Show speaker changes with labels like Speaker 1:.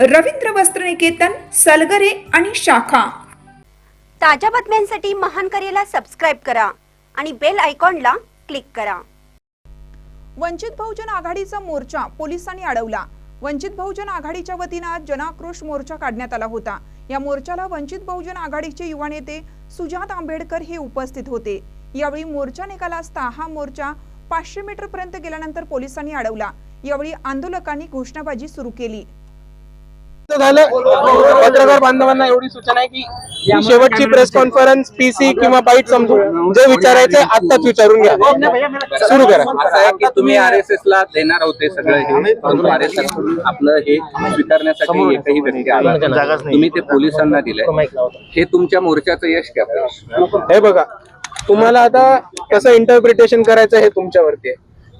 Speaker 1: रवींद्र वस्त्रनिकेतन सलगरे आणि शाखा.
Speaker 2: ताज्या बातम्यांसाठी महान करेला सबस्क्राईब करा आणि बेल आयकॉनला क्लिक करा.
Speaker 3: वंचित बहुजन आघाडीचा मोर्चा पोलिसांनी अडवला. वंचित बहुजन आघाडीच्या वतीनं आज जनाक्रोश मोर्चा काढण्यात आला होता. या मोर्चाला वंचित बहुजन आघाडीचे युवा नेते सुजात आंबेडकर हे उपस्थित होते. यावेळी मोर्चा निकाला असता हा मोर्चा पाचशे मीटर पर्यंत गेल्यानंतर पोलिसांनी अडवला. यावेळी आंदोलकांनी घोषणाबाजी सुरू केली.
Speaker 4: झालं. पत्रकार बांधवांना एवढी सूचना आहे की ही शेवटची प्रेस कॉन्फरन्स पीसी किंवा बाईट समजून जे विचारायचं आत्ताच विचारून घ्या. सुरू करा.
Speaker 5: असं आहे की तुम्ही आरएसएस ला देणार होते सगळं हे परंतु आरएसएस आपलं हे स्वीकारण्यासाठी एकही व्यक्ती आला नाही. तुम्ही ते पोलिसांना दिलंय. हे तुमच्या मोर्चाचं यश काय
Speaker 4: हे बघा तुम्हाला आता कसं इंटरप्रिटेशन करायचं हे तुमच्यावरती आहे.